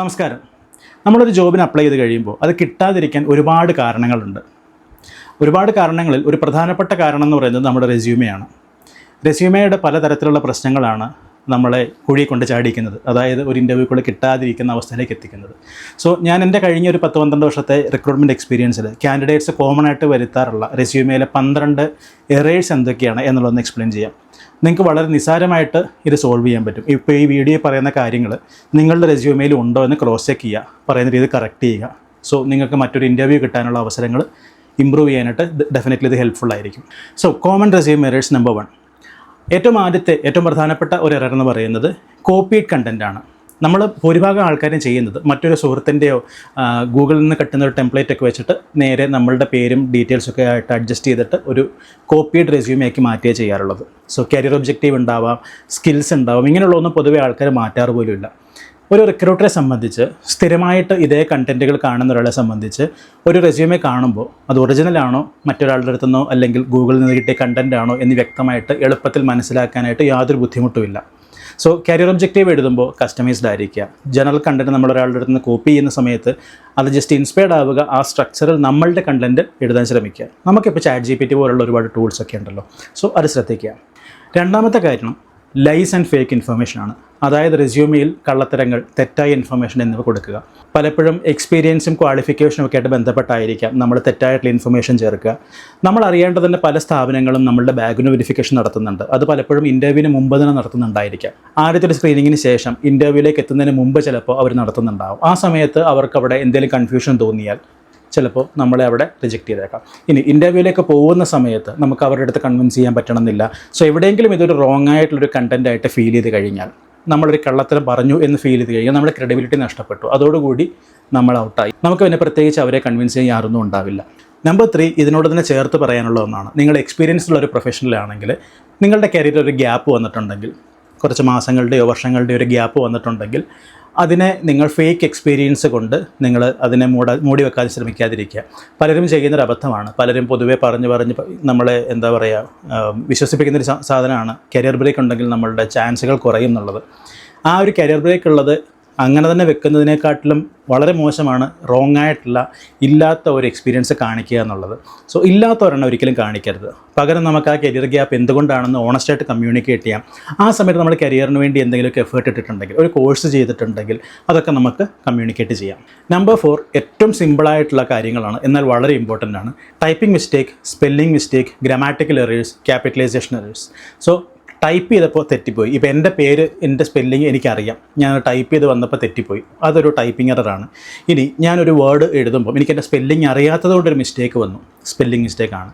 നമസ്കാരം. നമ്മളൊരു ജോബിന് അപ്ലൈ ചെയ്ത് കഴിയുമ്പോൾ അത് കിട്ടാതിരിക്കാൻ ഒരുപാട് കാരണങ്ങളുണ്ട്. ഒരുപാട് കാരണങ്ങളിൽ ഒരു പ്രധാനപ്പെട്ട കാരണം എന്ന് പറയുന്നത് നമ്മുടെ റെസ്യൂമെയാണ്. റെസ്യൂമയുടെ പലതരത്തിലുള്ള പ്രശ്നങ്ങളാണ് നമ്മളെ കുഴിയെ കൊണ്ട് ചാടിക്കുന്നത് അതായത് ഒരു ഇന്റർവ്യൂ കൂടെ കിട്ടാതിരിക്കുന്ന അവസ്ഥയിലേക്ക് എത്തിക്കുന്നത്. സോ ഞാൻ എന്റെ കഴിഞ്ഞ ഒരു പത്ത് പന്ത്രണ്ട് വർഷത്തെ റിക്രൂട്ട്മെന്റ് എക്സ്പീരിയൻസിൽ കാൻഡിഡേറ്റ്സ് കോമൺ ആയിട്ട് വരുത്താറുള്ള റെസ്യൂമയിലെ പന്ത്രണ്ട് എറേഴ്സ് എന്തൊക്കെയാണ് എന്നുള്ളതൊന്ന് എക്സ്പ്ലെയിൻ ചെയ്യാം. നിങ്ങൾക്ക് വളരെ നിസാരമായിട്ട് ഇത് സോൾവ് ചെയ്യാൻ പറ്റും. ഇപ്പോൾ ഈ വീഡിയോ പറയുന്ന കാര്യങ്ങൾ നിങ്ങളുടെ റെസ്യൂമയിൽ ഉണ്ടോ എന്ന് ക്രോസ് ചെക്ക് ചെയ്യുക പറയുന്ന രീതി കറക്റ്റ് ചെയ്യുക. സോ നിങ്ങൾക്ക് മറ്റൊരു ഇന്റർവ്യൂ കിട്ടാനുള്ള അവസരങ്ങൾ ഇമ്പ്രൂവ് ചെയ്യാനായിട്ട് ഡെഫിനറ്റ്ലി ഇത് ഹെൽപ്ഫുൾ ആയിരിക്കും. So common resume errors number one ഏറ്റവും ആദ്യത്തെ ഏറ്റവും പ്രധാനപ്പെട്ട ഒരു എറർ എന്ന് പറയുന്നത് കോപ്പീഡ് കണ്ടന്റ് ആണ്. നമ്മൾ ഭൂരിഭാഗം ആൾക്കാരും ചെയ്യുന്നത് മറ്റൊരു സുഹൃത്തിന്റെയോ ഗൂഗിളിൽ നിന്ന് കിട്ടുന്ന ഒരു ടെംപ്ലേറ്റ് ഒക്കെ വെച്ചിട്ട് നേരെ നമ്മളുടെ പേരും ഡീറ്റെയിൽസൊക്കെ ആയിട്ട് അഡ്ജസ്റ്റ് ചെയ്തിട്ട് ഒരു കോപ്പീഡ് റെസ്യൂമേക്ക് മാറ്റുകയാണ് ചെയ്യാറുള്ളത്. സോ കരിയർ ഒബ്ജക്റ്റീവ് ഉണ്ടാവാം സ്കിൽസ് ഉണ്ടാവാം ഇങ്ങനെയുള്ളതൊന്നും പൊതുവേ ആൾക്കാർ മാറ്റാറ് പോലും ഇല്ല ഒരു റിക്രൂട്ടറെ സംബന്ധിച്ച് സ്ഥിരമായിട്ട് ഇതേ കണ്ടന്റുകൾ കാണുന്ന ഒരാളെ സംബന്ധിച്ച് ഒരു റെസ്യൂമെ കാണുമ്പോൾ അത് ഒറിജിനൽ ആണോ മറ്റൊരാളുടെ അടുത്തുനിന്നോ അല്ലെങ്കിൽ ഗൂഗിളിൽ നിന്ന് കിട്ടിയ കണ്ടന്റ് ആണോ എന്ന് വ്യക്തമായിട്ട് എളുപ്പത്തിൽ മനസ്സിലാക്കാനായിട്ട് യാതൊരു ബുദ്ധിമുട്ടുമില്ല. സോ കരിയർ ഒബ്ജക്റ്റീവ് എഴുതുമ്പോൾ കസ്റ്റമൈസ്ഡ് ആയിരിക്കുക. ജനറൽ കണ്ടന്റ് നമ്മൾ ഒരാളുടെ അടുത്ത് നിന്ന് കോപ്പി ചെയ്യുന്ന സമയത്ത് അത് ജസ്റ്റ് ഇൻസ്പയർഡ് ആവുക ആ സ്ട്രക്ചറിൽ നമ്മളുടെ കണ്ടന്റ് എഴുതാൻ ശ്രമിക്കുക. നമുക്കിപ്പോൾ ചാറ്റ് ജി പി ടി പോലുള്ള ഒരുപാട് ടൂൾസ് ഒക്കെ ഉണ്ടല്ലോ. സോ അത് ശ്രദ്ധിക്കുക. രണ്ടാമത്തെ കാര്യം ലൈസ് ആൻഡ് ഫേക്ക് ഇൻഫർമേഷനാണ് അതായത് റെസ്യൂമിയിൽ കള്ളത്തരങ്ങൾ തെറ്റായ ഇൻഫർമേഷൻ എന്നിവ കൊടുക്കുക. പലപ്പോഴും എക്സ്പീരിയൻസും ക്വാളിഫിക്കേഷനും ഒക്കെ ആയിട്ട് ബന്ധപ്പെട്ടായിരിക്കാം നമ്മൾ തെറ്റായിട്ടുള്ള ഇൻഫർമേഷൻ ചേർക്കുക. നമ്മൾ അറിയേണ്ടതിന്റെ പല സ്ഥാപനങ്ങളും നമ്മളുടെ ബാക്ക്ഗ്രൗണ്ട് വെരിഫിക്കേഷൻ നടത്തുന്നുണ്ട്. അത് പലപ്പോഴും ഇന്റർവ്യൂവിന് മുമ്പ് തന്നെ നടത്തുന്നുണ്ടായിരിക്കാം. ആദ്യത്തെ ഒരു സ്ക്രീനിങ്ങിന് ശേഷം ഇന്റർവ്യൂവിലേക്ക് എത്തുന്നതിന് മുമ്പ് ചിലപ്പോൾ അവർ നടത്തുന്നുണ്ടാവും. ആ സമയത്ത് അവർക്ക് അവിടെ എന്തെങ്കിലും കൺഫ്യൂഷൻ തോന്നിയാൽ ചിലപ്പോൾ നമ്മളെ അവിടെ റിജക്റ്റ് ചെയ്തേക്കാം. ഇനി ഇന്റർവ്യൂവിലേക്ക് പോകുന്ന സമയത്ത് നമുക്ക് അവരുടെ അടുത്ത് കൺവിൻസ് ചെയ്യാൻ പറ്റണമെന്നില്ല. സോ എവിടെയെങ്കിലും ഇതൊരു റോങ് ആയിട്ടുള്ളൊരു കണ്ടന്റ് ആയിട്ട് ഫീൽ ചെയ്ത് കഴിഞ്ഞാൽ നമ്മളൊരു കള്ളത്തരം പറഞ്ഞു എന്ന് ഫീൽ ചെയ്ത് കഴിഞ്ഞാൽ നമ്മുടെ ക്രെഡിബിലിറ്റി നഷ്ടപ്പെട്ടു. അതോടുകൂടി നമ്മൾ ഔട്ടായി നമുക്ക് പിന്നെ പ്രത്യേകിച്ച് അവരെ കൺവിൻസ് ചെയ്യാൻ ആരൊന്നും ഉണ്ടാവില്ല. നമ്പർ ത്രീ ഇതിനോട് തന്നെ ചേർത്ത് പറയാനുള്ള ഒന്നാണ്. നിങ്ങൾ എക്സ്പീരിയൻസ് ഉള്ള ഒരു പ്രൊഫഷണൽ ആണെങ്കിൽ നിങ്ങളുടെ കരിയറിൽ ഒരു ഗ്യാപ്പ് വന്നിട്ടുണ്ടെങ്കിൽ കുറച്ച് മാസങ്ങളുടെയോ വർഷങ്ങളുടെയോ ഒരു ഗ്യാപ്പ് വന്നിട്ടുണ്ടെങ്കിൽ അതിനെ നിങ്ങൾ ഫേക്ക് എക്സ്പീരിയൻസ് കൊണ്ട് നിങ്ങൾ അതിനെ മൂട മൂടി വെക്കാൻ ശ്രമിക്കാതിരിക്കുക. പലരും ചെയ്യുന്നൊരു അബദ്ധമാണ്. പലരും പൊതുവേ പറഞ്ഞ് പറഞ്ഞ് നമ്മളെ എന്താ പറയുക വിശ്വസിപ്പിക്കുന്നൊരു സാധനമാണ്. കരിയർ ബ്രേക്ക് ഉണ്ടെങ്കിൽ നമ്മളുടെ ചാൻസുകൾ കുറയും എന്നുള്ളത്. ആ ഒരു കരിയർ ബ്രേക്ക് ഉള്ളത് അങ്ങനെ തന്നെ വെക്കുന്നതിനെക്കാട്ടിലും വളരെ മോശമാണ് റോങ് ആയിട്ടുള്ള ഇല്ലാത്ത ഒരു എക്സ്പീരിയൻസ് കാണിക്കുക എന്നുള്ളത്. സോ ഇല്ലാത്ത ഒരെണ്ണം ഒരിക്കലും കാണിക്കരുത്. പകരം നമുക്ക് ആ കരിയർ ഗ്യാപ്പ് എന്തുകൊണ്ടാണെന്ന് ഓണസ്റ്റായിട്ട് കമ്മ്യൂണിക്കേറ്റ് ചെയ്യാം. ആ സമയത്ത് നമ്മൾ കരിയറിന് വേണ്ടി എന്തെങ്കിലുമൊക്കെ എഫേർട്ട് ഇട്ടിട്ടുണ്ടെങ്കിൽ ഒരു കോഴ്സ് ചെയ്തിട്ടുണ്ടെങ്കിൽ അതൊക്കെ നമുക്ക് കമ്മ്യൂണിക്കേറ്റ് ചെയ്യാം. നമ്പർ ഫോർ ഏറ്റവും സിമ്പിളായിട്ടുള്ള കാര്യങ്ങളാണ്. എന്നാൽ വളരെ ഇമ്പോർട്ടന്റ് ആണ്. Typing mistake spelling mistake grammatical errors capitalisation errors so type ചെയ്തപ്പോൾ തെറ്റിപ്പോയി. ഇപ്പോൾ എന്റെ പേര് എന്റെ സ്പെല്ലിങ് എനിക്കറിയാം. ഞാൻ ടൈപ്പ് ചെയ്ത് വന്നപ്പോൾ തെറ്റിപ്പോയി. അതൊരു ടൈപ്പിംഗ് എററാണ് ഇനി ഞാനൊരു വേർഡ് എഴുതുമ്പോൾ എനിക്ക് എന്റെ സ്പെല്ലിംഗ് അറിയാത്തതുകൊണ്ടൊരു മിസ്റ്റേക്ക് വന്നു. സ്പെല്ലിംഗ് മിസ്റ്റേക്കാണ്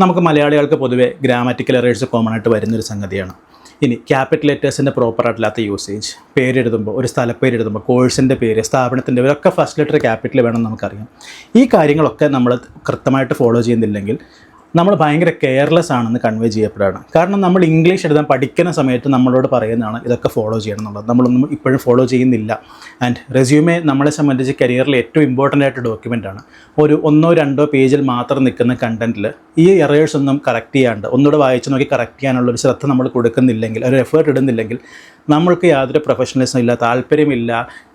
നമുക്ക് മലയാളികൾക്ക് പൊതുവെ ഗ്രാമാറ്റിക്കൽ എറേഴ്സ് കോമൺ ആയിട്ട് വരുന്നൊരു സംഗതിയാണ്. ഇനി ക്യാപിറ്റൽ ലെറ്റേഴ്സിന്റെ പ്രോപ്പറായിട്ടില്ലാത്ത യൂസേജ് പേരെഴുതുമ്പോൾ ഒരു സ്ഥലപ്പേര് എഴുതുമ്പോൾ കോഴ്സിന്റെ പേര് സ്ഥാപനത്തിന്റെ പേരൊക്കെ ഫസ്റ്റ് ലെറ്റർ ക്യാപിറ്റൽ വേണം നമുക്കറിയാം. ഈ കാര്യങ്ങളൊക്കെ നമ്മൾ കൃത്യമായിട്ട് ഫോളോ ചെയ്യുന്നില്ലെങ്കിൽ നമ്മൾ ഭയങ്കര കെയർലെസ് ആണെന്ന് കൺവേ ചെയ്യപ്പെടുകയാണ്. കാരണം നമ്മൾ ഇംഗ്ലീഷ് എഴുതാൻ പഠിക്കുന്ന സമയത്ത് നമ്മളോട് പറയുന്നതാണ് ഇതൊക്കെ ഫോളോ ചെയ്യണം എന്നുള്ളത്. നമ്മളൊന്നും ഇപ്പോഴും ഫോളോ ചെയ്യുന്നില്ല. ആൻഡ് റെസ്യൂമേ നമ്മളെ സംബന്ധിച്ച് കരിയറിൽ ഏറ്റവും ഇമ്പോർട്ടന്റ് ആയിട്ട് ഡോക്യുമെന്റ് ആണ്. ഒരു ഒന്നോ രണ്ടോ പേജിൽ മാത്രം നിൽക്കുന്ന കണ്ടന്റിൽ ഈ എറേഴ്സ് ഒന്നും കറക്റ്റ് ചെയ്യാണ്ട് ഒന്നുകൂടെ വായിച്ച് നോക്കി കറക്റ്റ് ചെയ്യാനുള്ള ഒരു ശ്രദ്ധ നമ്മൾ കൊടുക്കുന്നില്ലെങ്കിൽ ഒരു എഫേർട്ട് ഇടുന്നില്ലെങ്കിൽ നമ്മൾക്ക് യാതൊരു പ്രൊഫഷണലിസം ഇല്ല താല്പര്യമില്ല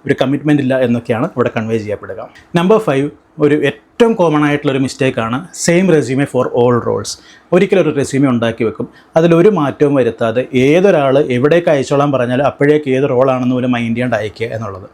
ഒരു കമ്മിറ്റ്മെന്റ് ഇല്ല എന്നൊക്കെയാണ് ഇവിടെ കൺവേ ചെയ്യപ്പെടുക. നമ്പർ ഫൈവ് ഒരു ഏറ്റവും കോമൺ ആയിട്ടുള്ള ഒരു മിസ്റ്റേക്കാണ് same resume for all roles ഒരിക്കലും ഒരു റെസ്യൂമെ ഉണ്ടാക്കി വെക്കും. അതിലൊരു മാറ്റവും വരുത്താതെ ഏതൊരാൾ എവിടേക്ക് അയച്ചോളാൻ പറഞ്ഞാലും അപ്പോഴേക്ക് ഏത് റോളാണെന്ന് പോലും മൈൻഡ് ചെയ്യാണ്ട് അയക്കുക എന്നുള്ളത്.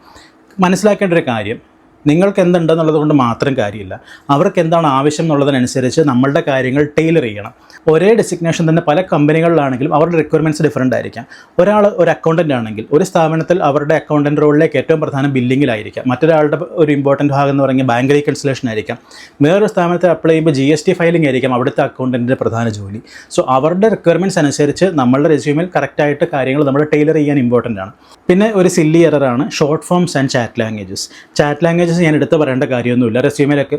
മനസ്സിലാക്കേണ്ട ഒരു കാര്യം നിങ്ങൾക്ക് എന്തുണ്ടെന്നുള്ളത് കൊണ്ട് മാത്രം കാര്യമില്ല. അവർക്ക് എന്താണ് ആവശ്യം എന്നുള്ളതിനനുസരിച്ച് നമ്മളുടെ കാര്യങ്ങൾ ടൈലർ ചെയ്യണം. ഒരേ ഡെസിഗ്നേഷൻ തന്നെ പല കമ്പനികളിലാണെങ്കിലും അവരുടെ റിക്വയർമെന്റ്സ് ഡിഫറന്റ് ആയിരിക്കാം. ഒരാൾ ഒരു അക്കൗണ്ടന്റ് ആണെങ്കിൽ ഒരു സ്ഥാപനത്തിൽ അവരുടെ അക്കൗണ്ടന്റ് റോളിലേക്ക് ഏറ്റവും പ്രധാനം ബില്ലിങ്ങിലായിരിക്കാം. മറ്റൊരാളുടെ ഒരു ഇമ്പോർട്ടന്റ് ഭാഗം എന്ന് പറഞ്ഞാൽ ബാങ്ക് റീകൺസിലേഷൻ ആയിരിക്കാം. വേറൊരു സ്ഥാപനത്തിൽ അപ്ലൈ ചെയ്യുമ്പോൾ ജി എസ് ടി ഫയലിംഗ് ആയിരിക്കാം അവിടുത്തെ അക്കൗണ്ടന്റിന്റെ പ്രധാന ജോലി. സോ അവരുടെ റിക്വയർമെന്റ്സ് അനുസരിച്ച് നമ്മളുടെ റെസ്യൂമിൽ കറക്റ്റായിട്ട് കാര്യങ്ങൾ നമ്മൾ ടൈലർ ചെയ്യാൻ ഇമ്പോർട്ടന്റ് ആണ്. പിന്നെ ഒരു silly എററാണ് short forms and chat languages chat languages ഞാൻ എടുത്ത് പറയേണ്ട കാര്യമൊന്നുമില്ല. റെസ്യൂമിലൊക്കെ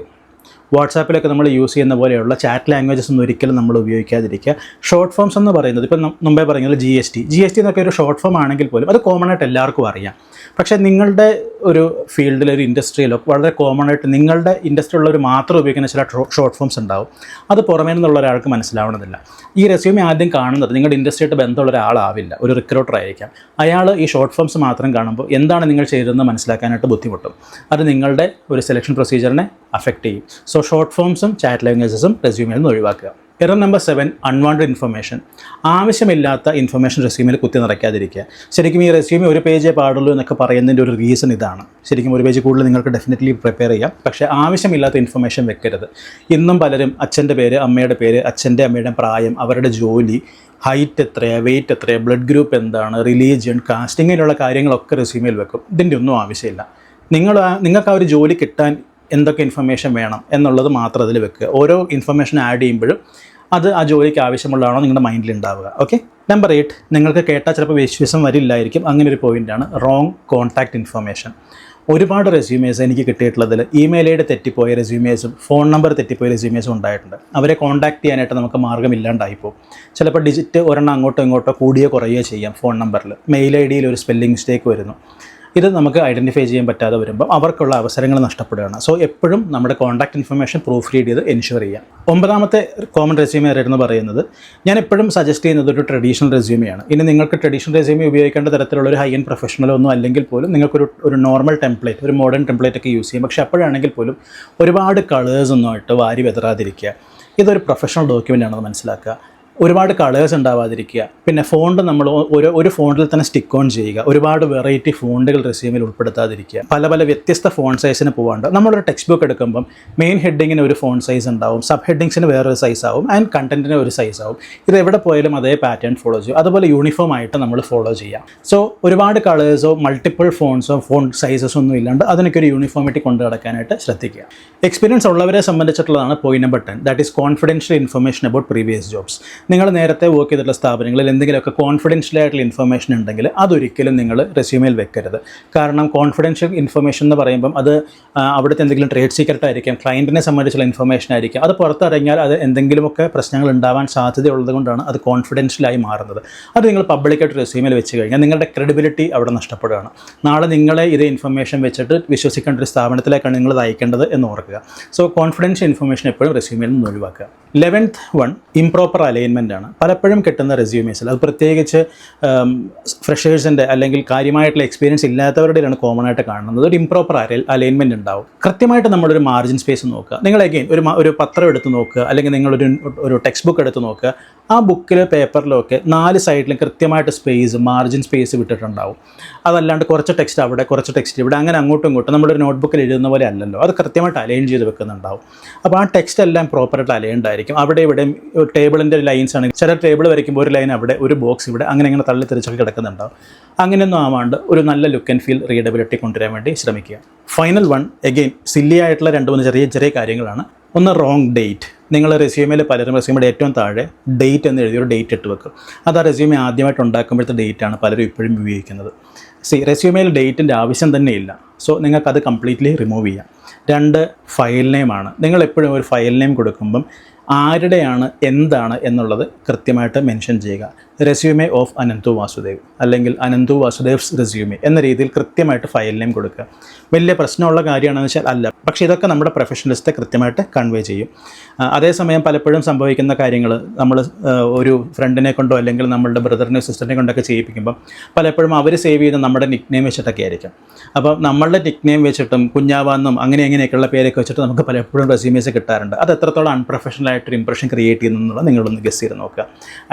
വാട്സാപ്പിലൊക്കെ നമ്മൾ യൂസ് ചെയ്യുന്ന പോലെയുള്ള ചാറ്റ് ലാംഗ്വേജസ് ഒന്നും ഒരിക്കലും നമ്മൾ ഉപയോഗിക്കാതിരിക്കുക. ഷോർട്ട് ഫോംസ് എന്ന് പറയുന്നത് ഇപ്പം മുമ്പേ പറഞ്ഞത് G S T G S T എന്നൊക്കെ ഒരു ഷോർട്ട് ഫോം ആണെങ്കിൽ പോലും അത് കോമൺ ആയിട്ട് എല്ലാവർക്കും അറിയാം. പക്ഷേ നിങ്ങളുടെ ഒരു ഫീൽഡിൽ ഒരു ഇൻഡസ്ട്രിയിലോ വളരെ കോമൺ ആയിട്ട് നിങ്ങളുടെ ഇൻഡസ്ട്രി ഉള്ളവർ മാത്രം ഉപയോഗിക്കുന്ന ചില ഷോർട്ട് ഫോംസ് ഉണ്ടാവും. അത് പുറമേ നിന്നുള്ള ഒരാൾക്ക് മനസ്സിലാവണമെന്നില്ല ഈ റെസ്യൂമെ ആദ്യം കാണുന്നത് നിങ്ങളുടെ ഇൻഡസ്ട്രിയായിട്ട് ബന്ധമുള്ള ഒരാളാവില്ല. ഒരു റിക്രൂട്ടർ ആയിരിക്കാം. അയാൾ ഈ ഷോർട്ട് ഫോംസ് മാത്രം കാണുമ്പോൾ എന്താണ് നിങ്ങൾ ചെയ്തതെന്ന് മനസ്സിലാക്കാനായിട്ട് ബുദ്ധിമുട്ടും. അത് നിങ്ങളുടെ ഒരു സെലക്ഷൻ പ്രൊസീജിയറിനെ അഫക്റ്റ് ചെയ്യും. സോ ഷോർട്ട് ഫോംസും ചാറ്റ് ലാംഗ്വേജസും റെസ്യൂമിൽ നിന്ന് ഒഴിവാക്കുക. Error number seven unwanted information ആവശ്യമില്ലാത്ത ഇൻഫർമേഷൻ റെസ്യൂമിൽ കുത്തി നിറയ്ക്കാതിരിക്കുക ശരിക്കും ഈ റെസ്യൂമി ഒരു പേജേ പാടുള്ളൂ എന്നൊക്കെ പറയുന്നതിന്റെ ഒരു റീസൺ ഇതാണ്. ശരിക്കും ഒരു പേജ് കൂടുതൽ നിങ്ങൾക്ക് ഡെഫിനറ്റ്ലി പ്രിപ്പയർ ചെയ്യാം. പക്ഷേ ആവശ്യമില്ലാത്ത ഇൻഫർമേഷൻ വെക്കരുത്. ഇന്നും പലരും അച്ഛന്റെ പേര് അമ്മയുടെ പേര് അച്ഛന്റെ അമ്മയുടെ പ്രായം അവരുടെ ജോലി ഹൈറ്റ് എത്രയാണ് വെയിറ്റ് എത്രയാണ് ബ്ലഡ് ഗ്രൂപ്പ് എന്താണ് റിലീജിയൻ കാസ്റ്റ് കാര്യങ്ങളൊക്കെ റെസ്യൂമിൽ വെക്കും. ഇതിന്റെ ഒന്നും ആവശ്യമില്ല. നിങ്ങൾ നിങ്ങൾക്ക് ആ ഒരു ജോലി കിട്ടാൻ എന്തൊക്കെ ഇൻഫർമേഷൻ വേണം എന്നുള്ളത് മാത്രം അതിൽ വെക്കുക. ഓരോ ഇൻഫർമേഷൻ ആഡ് ചെയ്യുമ്പോഴും അത് ആ ജോലിക്ക് ആവശ്യമുള്ളതാണോ നിങ്ങളുടെ മൈൻഡിൽ ഉണ്ടാവുക ഓക്കെ നമ്പർ എയ്റ്റ് നിങ്ങൾക്ക് കേട്ടാൽ ചിലപ്പോൾ വിശ്വാസം വരില്ലായിരിക്കും. അങ്ങനെ ഒരു പോയിന്റാണ് റോങ് കോൺടാക്റ്റ് ഇൻഫർമേഷൻ ഒരുപാട് റെസ്യൂമേഴ്സ് എനിക്ക് കിട്ടിയിട്ടുള്ളതിൽ ഇമെയിൽ ഐ ഡി തെറ്റിപ്പോയ റെസ്യൂമേഴ്സും ഫോൺ നമ്പർ തെറ്റിപ്പോയ റെസ്യൂമേഴ്സും ഉണ്ടായിട്ടുണ്ട്. അവരെ കോൺടാക്ട് ചെയ്യാനായിട്ട് നമുക്ക് മാർഗമില്ലാണ്ടായിപ്പോൾ ചിലപ്പോൾ ഡിജിറ്റ് ഒരെണ്ണം അങ്ങോട്ടോ ഇങ്ങോട്ടോ കൂടിയോ കുറയുകയോ ചെയ്യാം ഫോൺ നമ്പറിൽ മെയിൽ ഐ ഡിയിൽ ഒരു സ്പെല്ലിംഗ് മിസ്റ്റേക്ക് വരുന്നു. ഇത് നമുക്ക് ഐഡന്റിഫൈ ചെയ്യാൻ പറ്റാതെ വരുമ്പോൾ അവർക്കുള്ള അവസരങ്ങൾ നഷ്ടപ്പെടുകയാണ്. സോ എപ്പോഴും നമ്മുടെ കോൺടാക്ട് ഇൻഫർമേഷൻ പ്രൂഫ് റീഡ് ചെയ്ത് എൻഷുർ ചെയ്യാം. ഒമ്പതാമത്തെ കോമൺ റെസ്യൂമേ എന്ന് പറയുന്നത്? ഞാൻ എപ്പോഴും സജസ്റ്റ് ചെയ്യുന്നത് ഒരു ട്രഡീഷണൽ റെസ്യൂമെയാണ് ഇനി നിങ്ങൾക്ക് ട്രഡീഷണൽ റെസ്യൂമെ ഉപയോഗിക്കേണ്ട തരത്തിലുള്ള ഒരു ഹൈ എൻഡ് പ്രൊഫഷണലോ ഒന്നും അല്ലെങ്കിൽ പോലും നിങ്ങൾക്കൊരു ഒരു നോർമൽ ടെംപ്ലേറ്റ് ഒരു മോഡേൺ ടെംപ്ലേറ്റ് ഒക്കെ യൂസ് ചെയ്യും. പക്ഷേ അപ്പോഴാണെങ്കിൽ പോലും ഒരുപാട് കളേഴ്സ് ഒന്നും ആയിട്ട് വാരി വെതറാതിരിക്കുക. ഇതൊരു പ്രൊഫഷണൽ ഡോക്യുമെന്റ് ആണെന്ന് മനസ്സിലാക്കുക. ഒരുപാട് കളേഴ്സ് ഉണ്ടാവാതിരിക്കുക. പിന്നെ ഫോണ്ട് നമ്മൾ ഒരു ഒരു ഫോണ്ടിൽ തന്നെ സ്റ്റിക്ക് ഓൺ ചെയ്യുക. ഒരുപാട് വെറൈറ്റി ഫോണ്ടുകൾ റെസ്യൂമിൽ ഉൾപ്പെടുത്താതിരിക്കുക. പല പല വ്യത്യസ്ത ഫോൺ സൈസിന് പോകാണ്ട് നമ്മളൊരു ടെക്സ്റ്റ് ബുക്ക് എടുക്കുമ്പം മെയിൻ ഹെഡിങ്ങിന് ഒരു ഫോൺ സൈസ് ഉണ്ടാവും. സബ് ഹെഡിങ്സിന് വേറൊരു സൈസ് ആവും. ആൻഡ് കണ്ടന്റിന് ഒരു സൈസ് ആവും. ഇത് എവിടെ പോയാലും അതേ പാറ്റേൺ ഫോളോ ചെയ്യും. അതുപോലെ യൂണിഫോം ആയിട്ട് നമ്മൾ ഫോളോ ചെയ്യാം. സോ ഒരുപാട് കളേഴ്സോ മൾട്ടിപ്പിൾ ഫോൺസോ ഫോൺ സൈസസോ ഒന്നും ഇല്ലാണ്ട് അതിനൊക്കെ ഒരു യൂണിഫോമിറ്റി കൊണ്ടു നടക്കാനായിട്ട് ശ്രദ്ധിക്കുക. എക്സ്പീരിയൻസ് ഉള്ളവരെ സംബന്ധിച്ചിട്ടുള്ളതാണ് point number ten that is confidential information about previous jobs നിങ്ങൾ നേരത്തെ വർക്ക് ചെയ്തിട്ടുള്ള സ്ഥാപനങ്ങളിൽ എന്തെങ്കിലുമൊക്കെ കോൺഫിഡൻഷ്യൽ ആയിട്ടുള്ള ഇൻഫർമേഷൻ ഉണ്ടെങ്കിൽ അതൊരിക്കലും നിങ്ങൾ റെസ്യൂമിൽ വെക്കരുത്. കാരണം കോൺഫിഡൻഷ്യൽ ഇൻഫർമേഷൻ എന്ന് പറയുമ്പം അത് അവിടുത്തെ എന്തെങ്കിലും ട്രേഡ് സീക്രട്ട് ആയിരിക്കാം ക്ലയന്റിനെ സംബന്ധിച്ചുള്ള ഇൻഫർമേഷൻ ആയിരിക്കാം. അത് പുറത്തിറങ്ങിയാൽ അത് എന്തെങ്കിലുമൊക്കെ പ്രശ്നങ്ങൾ ഉണ്ടാവാൻ സാധ്യതയുള്ളത് കൊണ്ടാണ് അത് കോൺഫിഡൻഷ്യലായി മാറുന്നത്. അത് നിങ്ങൾ പബ്ലിക്കായിട്ട് റെസ്യൂമിൽ വെച്ച് കഴിഞ്ഞാൽ നിങ്ങളുടെ ക്രെഡിബിലിറ്റി അവിടെ നഷ്ടപ്പെടുകയാണ്. നാളെ നിങ്ങളെ ഇത് ഇൻഫർമേഷൻ വെച്ചിട്ട് വിശ്വസിക്കേണ്ട ഒരു സ്ഥാപനത്തിലേക്കാണ് നിങ്ങൾ അയക്കേണ്ടത് എന്ന് ഓർക്കുക. സോ കോൺഫിഡൻഷ്യൽ ഇൻഫർമേഷൻ എപ്പോഴും റെസ്യൂമിൽ നിന്ന് ഒഴിവാക്കുക. ലെവൻത്ത് വൺ ഇംപ്രോപ്പർ അലൈൻമെന്റ് ആണ്. പലപ്പോഴും കിട്ടുന്ന റെസ്യൂമേസിൽ അത് പ്രത്യേകിച്ച് ഫ്രഷേഴ്സിന്റെ അല്ലെങ്കിൽ കാര്യമായിട്ടുള്ള എക്സ്പീരിയൻസ് ഇല്ലാത്തവരുടെയാണ് കോമൺ ആയിട്ട് കാണുന്നത്. ഒരു ഇംപ്രോപ്പർ അലൈൻമെന്റ് ഉണ്ടാവും. കൃത്യമായിട്ട് നമ്മളൊരു മാർജിൻ സ്പേസ് നോക്കുക. നിങ്ങൾ അഗെയിൻ ഒരു ഒരു പത്രം എടുത്ത് നോക്കുക. അല്ലെങ്കിൽ നിങ്ങളൊരു ഒരു ടെക്സ്റ്റ് ബുക്ക് എടുത്ത് നോക്കുക. ആ ബുക്കിൽ പേപ്പറിലോ ഒക്കെ നാല് സൈഡിലും കൃത്യമായിട്ട് സ്പേസ് മാർജിൻ സ്പേസ് വിട്ടിട്ടുണ്ടാവും. അതല്ലാണ്ട് കുറച്ച് ടെക്സ്റ്റ് അവിടെ കുറച്ച് ടെക്സ്റ്റ് ഇവിടെ അങ്ങനെ അങ്ങോട്ടും ഇങ്ങോട്ടും നമ്മളൊരു നോട്ട്ബുക്കിൽ എഴുതുന്ന പോലെ അല്ലല്ലോ. അത് കൃത്യമായിട്ട് അലൈൻ ചെയ്ത് വെക്കുന്നുണ്ടാവും. അപ്പോൾ ആ ടെക്സ്റ്റ് എല്ലാം പ്രോപ്പറായിട്ട് അലൈൻഡ് ആയിരിക്കും. അവിടെ ഇവിടെ ടേബിളിന്റെ ലൈൻസ് ആണെങ്കിൽ ചില ടേബിൾ വരയ്ക്കുമ്പോൾ ഒരു ലൈൻ അവിടെ ഒരു ബോക്സ് ഇവിടെ അങ്ങനെ അങ്ങനെ തള്ളി തിരിച്ചൊക്കെ കിടക്കുന്നുണ്ടാവും. അങ്ങനെയൊന്നും ആവാണ്ട് ഒരു നല്ല ലുക്ക് ആൻഡ് ഫീൽ റീഡബിലിറ്റി കൊണ്ടുവരാൻ വേണ്ടി ശ്രമിക്കുക. ഫൈനൽ വൺ എഗെയിൻ സില്ലി ആയിട്ടുള്ള രണ്ട് മൂന്ന് ചെറിയ ചെറിയ കാര്യങ്ങളാണ്. ഒന്ന് റോങ് ഡേറ്റ് നിങ്ങൾ റെസ്യൂമിൽ പലരും റെസ്യൂമിന്റെ ഏറ്റവും താഴെ ഡേറ്റ് എന്ന് എഴുതി ഒരു ഡേറ്റ് ഇട്ട് വെക്കും. അത് ആ റെസ്യൂമെ ആദ്യമായിട്ട് ഉണ്ടാക്കുമ്പോഴത്തെ ഡേറ്റാണ് പലരും ഇപ്പോഴും ഉപയോഗിക്കുന്നത് സി റെസ്യൂമേൽ ഡേറ്റിന്റെ ആവശ്യം തന്നെ ഇല്ല. സോ നിങ്ങൾക്കത് കംപ്ലീറ്റ്ലി റിമൂവ് ചെയ്യാം. രണ്ട് ഫയൽ നെയിമാണ് നിങ്ങൾ എപ്പോഴും ഒരു ഫയൽ നെയിം കൊടുക്കുമ്പം ആരുടെയാണ് എന്താണ് എന്നുള്ളത് കൃത്യമായിട്ട് മെൻഷൻ ചെയ്യുക. റെസ്യൂമേ ഓഫ് അനന്തു വാസുദേവ് അല്ലെങ്കിൽ അനന്തു വാസുദേവ്സ് റെസ്യൂമേ എന്ന രീതിയിൽ കൃത്യമായിട്ട് ഫയൽ നെയിം കൊടുക്കുക. വലിയ പ്രശ്നമുള്ള കാര്യമാണെന്ന് വെച്ചാൽ അല്ല. പക്ഷേ ഇതൊക്കെ നമ്മുടെ പ്രൊഫഷണലിസ്റ്റെ കൃത്യമായിട്ട് കൺവേ ചെയ്യും. അതേസമയം പലപ്പോഴും സംഭവിക്കുന്ന കാര്യങ്ങൾ നമ്മൾ ഒരു ഫ്രണ്ടിനെ കൊണ്ടോ അല്ലെങ്കിൽ നമ്മളുടെ ബ്രദറിനെ സിസ്റ്ററിനെ കൊണ്ടൊക്കെ ചെയ്യിപ്പിക്കുമ്പോൾ പലപ്പോഴും അവർ സേവ് ചെയ്ത നമ്മുടെ നിക് നെയിം വെച്ചിട്ടൊക്കെ ആയിരിക്കും. അപ്പോൾ നമ്മളുടെ നിക് നെയിം വെച്ചിട്ടും കുഞ്ഞാവാന്നും അങ്ങനെ അങ്ങനെയൊക്കെയുള്ള പേരൊക്കെ വെച്ചിട്ട് നമുക്ക് പലപ്പോഴും റെസ്യൂമേസ് കിട്ടാറുണ്ട്. അത് എത്രത്തോളം അൺപ്രൊഫഷണൽ ആയിട്ടൊരു ഇംപ്രഷൻ ക്രിയേറ്റ് ചെയ്യുന്നുള്ളത് നിങ്ങളൊന്ന് ഗസ് ചെയ്ത് നോക്കുക.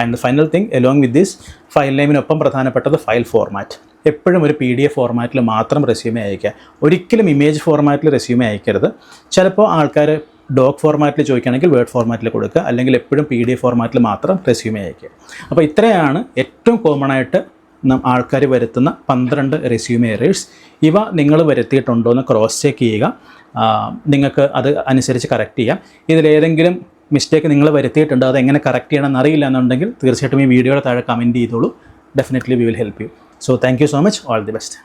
And final thing along with this file നെയിമിനൊപ്പം പ്രധാനപ്പെട്ടത് ഫയൽ ഫോർമാറ്റ് എപ്പോഴും ഒരു പി ഡി എഫ് ഫോർമാറ്റിൽ മാത്രം റെസ്യൂമേ അയക്കുക ഒരിക്കലും ഇമേജ് ഫോർമാറ്റിൽ റെസ്യൂമേ അയക്കരുത് ചിലപ്പോൾ ആൾക്കാർ ഡോക് ഫോർമാറ്റിൽ ചോദിക്കുകയാണെങ്കിൽ വേർഡ് ഫോർമാറ്റിൽ കൊടുക്കുക. അല്ലെങ്കിൽ എപ്പോഴും പി ഡി എഫ് ഫോർമാറ്റിൽ മാത്രം റെസ്യൂമേ അയക്കുക അപ്പോൾ ഇത്രയാണ് ഏറ്റവും കോമൺ ആയിട്ട് ആൾക്കാർ വരുത്തുന്ന പന്ത്രണ്ട് റെസ്യൂമേ എറേഴ്സ് ഇവ നിങ്ങൾ വരുത്തിയിട്ടുണ്ടോ എന്ന് ക്രോസ് ചെക്ക് ചെയ്യുക നിങ്ങൾക്ക് അത് അനുസരിച്ച് കറക്റ്റ് ചെയ്യാം. ഇതിലേതെങ്കിലും മിസ്റ്റേക്ക് നിങ്ങൾ വരുത്തിയിട്ടുണ്ട് അത് എങ്ങനെ കറക്റ്റ് ചെയ്യണമെന്ന് അറിയില്ല എന്നുണ്ടെങ്കിൽ തീർച്ചയായിട്ടും ഈ വീഡിയോയുടെ താഴെ കമന്റ് ചെയ്തോളൂ. Definitely we will help you so thank you so much all the best